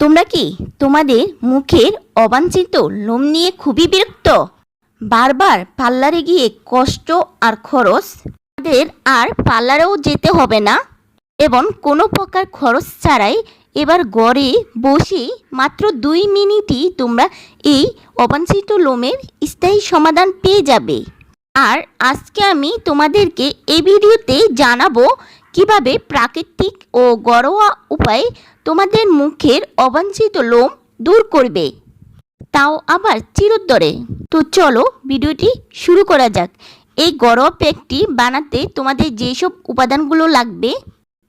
তোমরা কি তোমাদের মুখের অবাঞ্ছিত লোম নিয়ে খুবই বিরক্ত? বারবার পার্লারে গিয়ে কষ্ট আর খরচ? তাদের আর পার্লারেও যেতে হবে না? এবং কোনো প্রকার খরচ ছাড়াই এবার গড়ে বসে মাত্র দুই মিনিটই তোমরা এই অবাঞ্ছিত লোমের স্থায়ী সমাধান পেয়ে যাবে। আর আজকে আমি তোমাদেরকে এই ভিডিওতে জানাব কীভাবে প্রাকৃতিক ও ঘরোয়া উপায়ে তোমাদের মুখের অবাঞ্ছিত লোম দূর করবে? তাও আবার চিরোত্তরে তো চলো ভিডিওটি শুরু করা যাক। এই ঘরোয়া প্যাকটি বানাতে তোমাদের যেসব উপাদানগুলো লাগবে,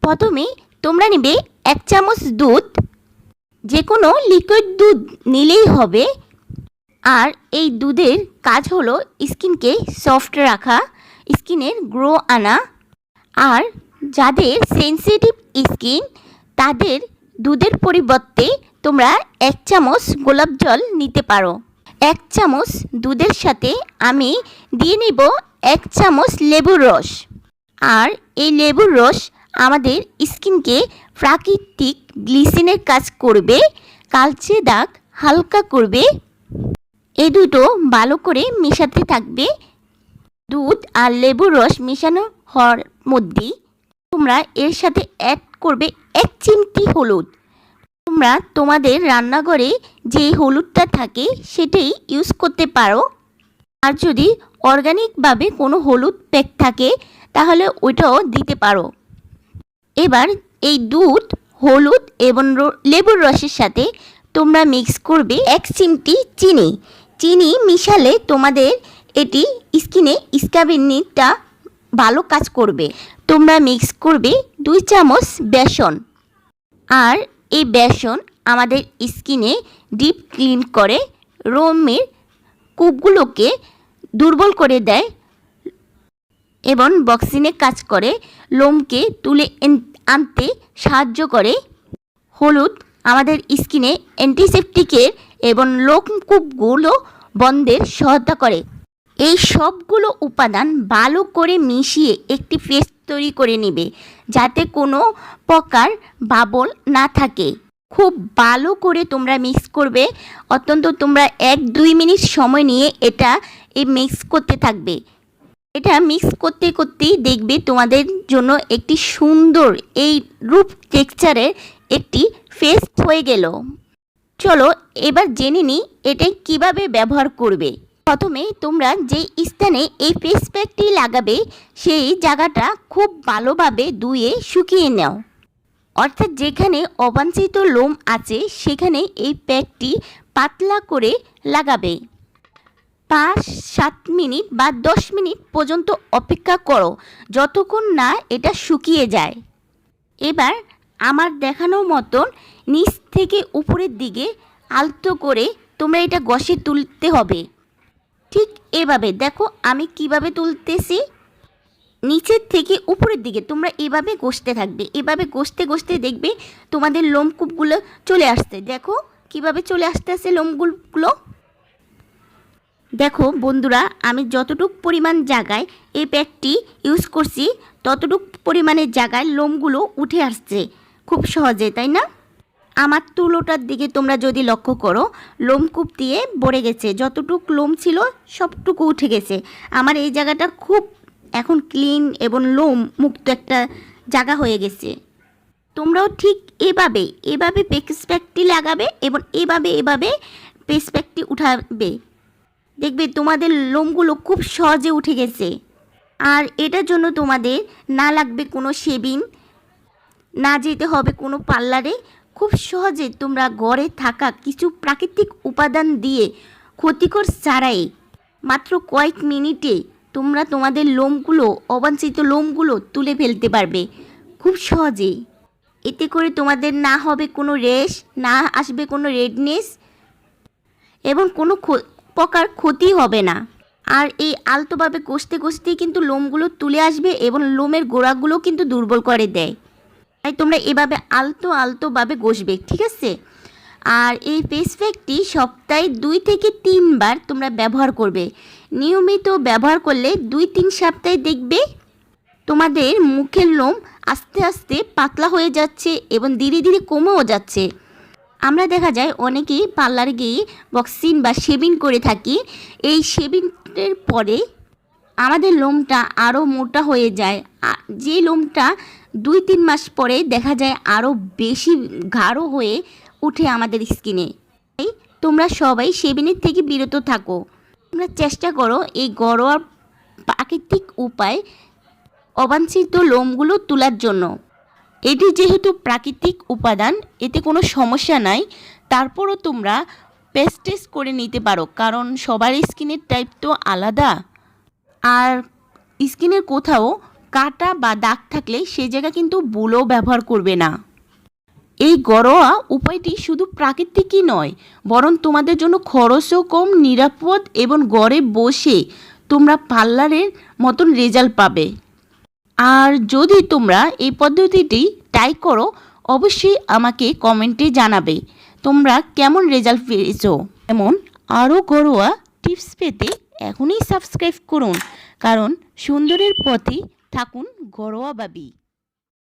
প্রথমে তোমরা নেবে এক চামচ দুধ যে কোনো লিকুইড দুধ নিলেই হবে। আর এই দুধের কাজ হলো স্কিনকে সফট রাখা স্কিনের গ্রো আনা। আর যাদের সেনসিটিভ স্কিন তাদের দুধের পরিবর্তে তোমরা এক চামচ গোলাপ জল নিতে পারো। এক চামচ দুধের সাথে আমি দিয়ে নেব এক চামচ লেবুর রস। আর এই লেবুর রস আমাদের স্কিনকে প্রাকৃতিক গ্লিসিনের কাজ করবে, কালচে দাগ হালকা করবে। এই দুটো ভালো করে মেশাতে থাকবে। দুধ আর লেবুর রস মেশানো হওয়ার মধ্যেই তোমরা এর সাথে অ্যাড করবে এক চিমটি হলুদ। তোমরা তোমাদের রান্নাঘরে যে হলুদটা থাকে, সেটাই ইউজ করতে পারো। আর যদি অর্গানিকভাবে কোনো হলুদ প্যাক থাকে, তাহলে ওইটাও দিতে পারো। এবার এই দুধ, হলুদ এবং লেবুর রসের সাথে তোমরা মিক্স করবে এক চিমটি চিনি। চিনি মিশালে তোমাদের এটি স্কিনে স্ক্যাবিনিটা ভালো কাজ করবে। তোমরা মিক্স করবে দুই চামচ বেসন। আর এই বেসন আমাদের স্কিনে ডিপ ক্লিন করে রোমের কূপগুলোকে দুর্বল করে দেয় এবং বক্সিনে কাজ করে, লোমকে তুলে আনতে সাহায্য করে। হলুদ আমাদের স্কিনে অ্যান্টিসেপটিকের এবং লোমকূপগুলো বন্ধের সহায়তা করে। এই সবগুলো উপাদান ভালো করে মিশিয়ে একটি পেস্ট তৈরি করে নেবে, যাতে কোনো প্রকার বাবল না থাকে। খুব ভালো করে তোমরা মিক্স করবে। অত্যন্ত তোমরা এক দুই মিনিট সময় নিয়ে এটা এই মিক্স করতে থাকবে। এটা মিক্স করতে করতেই দেখবে তোমাদের জন্য একটি সুন্দর এই রূপ টেক্সচারের একটি ফেস্ট হয়ে গেল। চলো এবার জেনে নিই এটা কীভাবে ব্যবহার করবে। প্রথমে তোমরা যে স্থানে এই ফেস প্যাকটি লাগাবে, সেই জায়গাটা খুব ভালোভাবে ধুয়ে শুকিয়ে নাও। অর্থাৎ যেখানে অবাঞ্ছিত লোম আছে, সেখানে এই প্যাকটি পাতলা করে লাগাবে। পাঁচ, সাত মিনিট বা দশ মিনিট পর্যন্ত অপেক্ষা করো, যতক্ষণ না এটা শুকিয়ে যায়। এবার আমার দেখানো মতন নিচ থেকে উপরের দিকে আলতো করে তোমরা এটা গসে তুলতে হবে। ঠিক এভাবে, দেখো আমি কীভাবে তুলতেছি। নিচের থেকে উপরের দিকে তোমরা এভাবে ঘষতে থাকবে, এভাবে ঘষতে ঘষতে দেখবে তোমাদের লোমকূপগুলো চলে আসছে। দেখো কীভাবে চলে আসতে আসছে লোমকূপগুলো। দেখো বন্ধুরা, আমি যতটুক পরিমাণ জায়গায় এই প্যাকটি ইউজ করছি, ততটুক পরিমাণের জায়গায় লোমগুলো উঠে আসছে, খুব সহজে, তাই না? আমার তুলোটার দিকে তোমরা যদি লক্ষ্য করো, লোমকূপ দিয়ে ভরে গেছে। যতটুক লোম ছিল, সবটুকু উঠে গেছে। আমার এই জায়গাটা খুব এখন ক্লিন এবং লোম মুক্ত একটা জায়গা হয়ে গেছে। তোমরাও ঠিক এভাবে এভাবে পেক্স প্যাকটি লাগাবে এবং এভাবে এভাবে পেস প্যাকটি উঠাবে। দেখবে তোমাদের লোমগুলো খুব সহজে উঠে গেছে। আর এটার জন্য তোমাদের না লাগবে কোনো শেভিং, না যেতে হবে কোনো পার্লারে। খুব সহজে তোমরা গড়ে থাকা কিছু প্রাকৃতিক উপাদান দিয়ে ক্ষতিকর ছাড়াই মাত্র কয়েক মিনিটে তোমরা তোমাদের লোমগুলো, অবাঞ্ছিত লোমগুলো তুলে ফেলতে পারবে। খুব সহজেই। এতে করে তোমাদের না হবে কোনো রেশ না আসবে কোনো রেডনেস এবং কোনো প্রকার ক্ষতি হবে না। আর এই আলতোভাবে কষতে কষতেই কিন্তু লোমগুলো তুলে আসবে এবং লোমের গোড়াগুলো কিন্তু দুর্বল করে দেয়। তাই তোমরা এভাবে আলতো আলতোভাবে ঘষবে, ঠিক আছে? আর এই ফেস প্যাকটি সপ্তাহে দুই থেকে তিনবার তোমরা ব্যবহার করবে। নিয়মিত ব্যবহার করলে দুই তিন সপ্তাহে দেখবে তোমাদের মুখের লোম আস্তে আস্তে পাতলা হয়ে যাচ্ছে এবং ধীরে ধীরে কমেও যাচ্ছে। আমরা দেখা যায় অনেকেই পার্লারে গিয়ে বক্সিং বা শেভিং করে থাকি। এই শেভিংয়ের পরে আমাদের লোমটা আরও মোটা হয়ে যায়। যে লোমটা দুই তিন মাস পরে দেখা যায় আরও বেশি গাঢ় হয়ে উঠে আমাদের স্কিনে। তাই তোমরা সবাই শেভিংয়ের থেকে বিরত থাকো। তোমরা চেষ্টা করো এই ঘরোয়া প্রাকৃতিক উপায় অবাঞ্ছিত লোমগুলো তোলার জন্য। এটি যেহেতু প্রাকৃতিক উপাদান, এতে কোনো সমস্যা নাই। তারপরও তোমরা পেস্টেস করে নিতে পারো, কারণ সবার স্কিনের টাইপ তো আলাদা। আর স্কিনের কোথাও কাটা বা দাগ থাকলে সেই জায়গা কিন্তু বুলো ব্যবহার করবে না। এই ঘরোয়া উপায়টি শুধু প্রাকৃতিকই নয়, বরং তোমাদের জন্য খরচও কম, নিরাপদ এবং ঘরে বসে তোমরা পার্লারের মতন রেজাল্ট পাবে। আর যদি তোমরা এই পদ্ধতিটি ট্রাই করো, অবশ্যই আমাকে কমেন্টে জানাবে, তোমরা কেমন রেজাল্ট পেয়েছ। এমন আরও ঘরোয়া টিপস পেতে এখনই সাবস্ক্রাইব করুন, কারণ সুন্দরের পথে থাকুন ঘরোয়া বাবি।